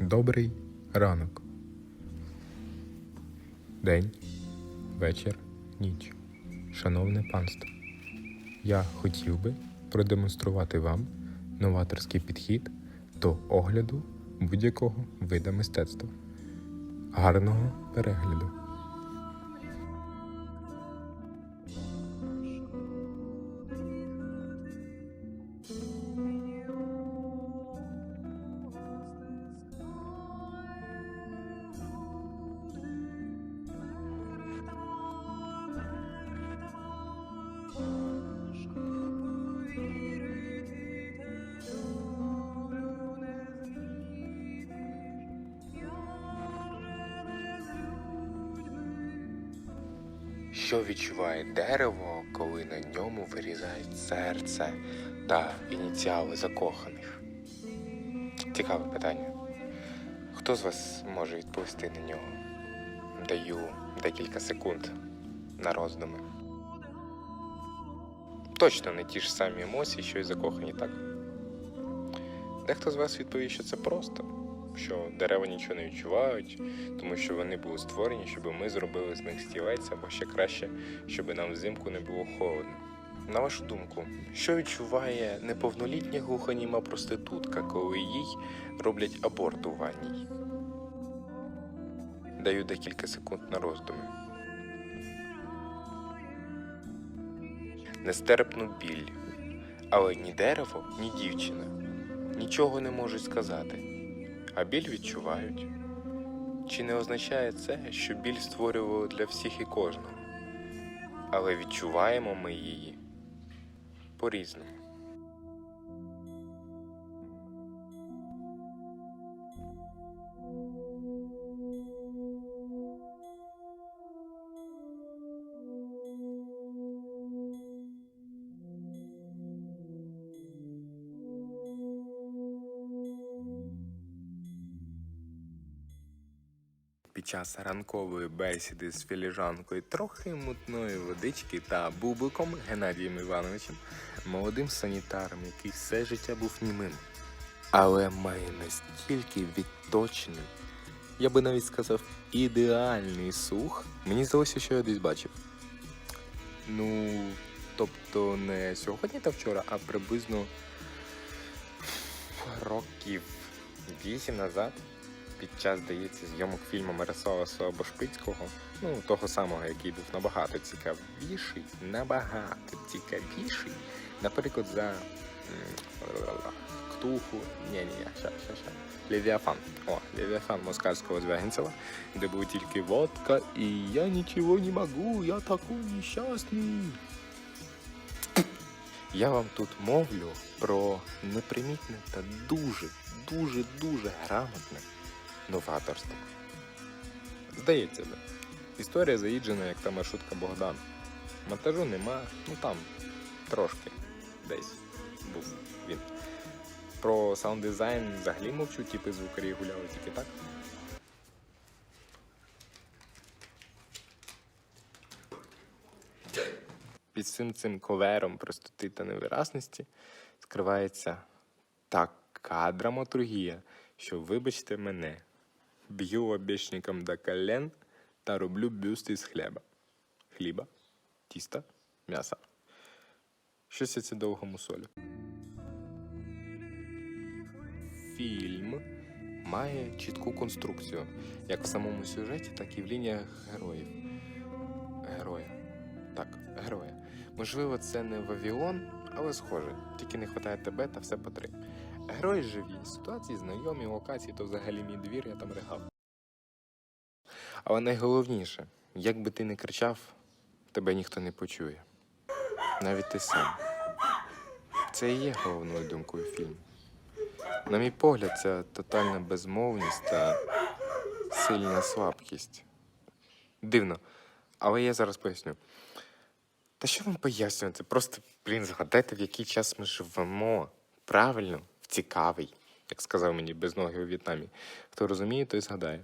Добрий ранок. День, вечір, ніч. Шановне панство. Я хотів би продемонструвати вам новаторський підхід до огляду будь-якого вида мистецтва. Гарного перегляду! Що відчуває дерево, коли на ньому вирізають серце та ініціали закоханих? Цікаве питання. Хто з вас може відповісти на нього? Даю декілька секунд на роздуми. Точно не ті ж самі емоції, що й закохані, так? Дехто з вас відповість, що це просто, що дерева нічого не відчувають, тому що вони були створені, щоб ми зробили з них стілець, або ще краще, щоб нам взимку не було холодно. На вашу думку, що відчуває неповнолітня глухоніма проститутка, коли їй роблять аборт у ванній? Даю декілька секунд на роздуми. Нестерпну біль. Але ні дерево, ні дівчина нічого не можуть сказати, а біль відчувають. Чи не означає це, що біль створювали для всіх і кожного? Але відчуваємо ми її по-різному. Під час ранкової бесіди з філіжанкою трохи мутної водички та бубиком Геннадієм Івановичем, молодим санітаром, який все життя був німим, але має настільки відточений, я би навіть сказав, ідеальний слух. Мені здалося, що я десь бачив. Ну, тобто не сьогодні та вчора, а приблизно років вісім назад під час, здається, зйомок фільму Мирослава Слобошпицького, ну, того самого, який був набагато цікавіший, набагато цікавіший, наприклад, за Ктуху, ні ні ща, ща, ща. Левіафан. О, Левіафан Москальського Звягинцева, де був тільки водка, і я нічого не можу, я такий нещасний. Я вам тут мовлю про непримітне та дуже, дуже, дуже грамотне новаторство. Здається би, історія заїджена, як та маршрутка Богдан. Монтажу нема, ну там трошки десь був він. Про саунд-дизайн взагалі мовчу, типи звукарі гуляли тільки так. Під всім цим ковером простоти та невиразності скривається така драматургія, що, вибачте мене, б'ю обічникам до колен та роблю бюст із хліба. Хліба, тіста, м'яса. Щось я це довго мусолю. Фільм має чітку конструкцію, як в самому сюжеті, так і в лініях героїв. Героя. Так, героя. Можливо, це не Вавіон, але схоже. Тільки не вистачає тебе та все по три. Герої живі, ситуації знайомі, локації то взагалі мій двір, я там ригав. Але найголовніше, як би ти не кричав, тебе ніхто не почує. Навіть ти сам. Це і є головною думкою фільму. На мій погляд, це тотальна безмовність та сильна слабкість. Дивно, але я зараз поясню. Та що вам пояснювати? Просто, блін, згадайте, в який час ми живемо. Правильно, цікавий, як сказав мені безногий у В'єтнамі. Хто розуміє, той згадає.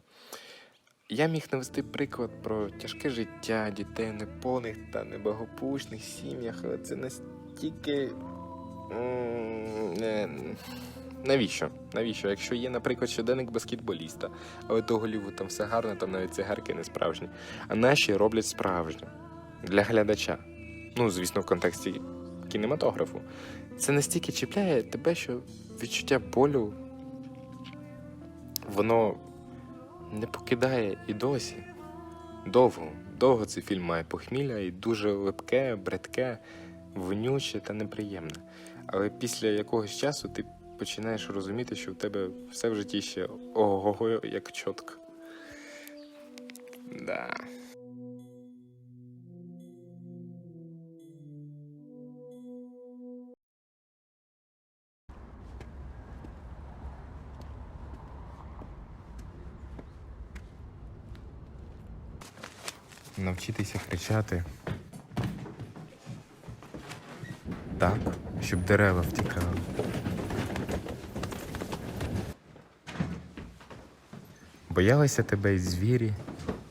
Я міг навести приклад про тяжке життя дітей неповних та неблагополучних сім'ях, але це настільки Навіщо? Навіщо? Якщо є, наприклад, щоденник баскетболіста, але до Голіву там все гарно, там навіть цигарки не справжні. А наші роблять справжнє для глядача. Ну, звісно, в контексті кінематографу. Це настільки чіпляє тебе, що відчуття болю воно не покидає і досі. Довго, довго цей фільм має похмілля і дуже липке, бредке, вонюче та неприємне. Але після якогось часу ти починаєш розуміти, що в тебе все в житті ще ого, як чітко. Да. Навчитися кричати. Так, щоб дерева втікали. Боялися тебе й звірі,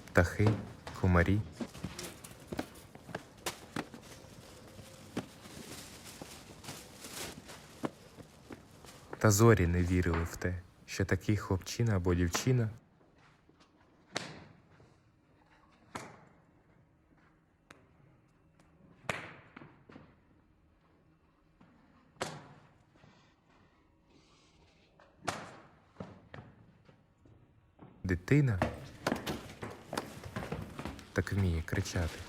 птахи, комарі. Та зорі не вірили в те, що такий хлопчина або дівчина дитина так вміє кричати.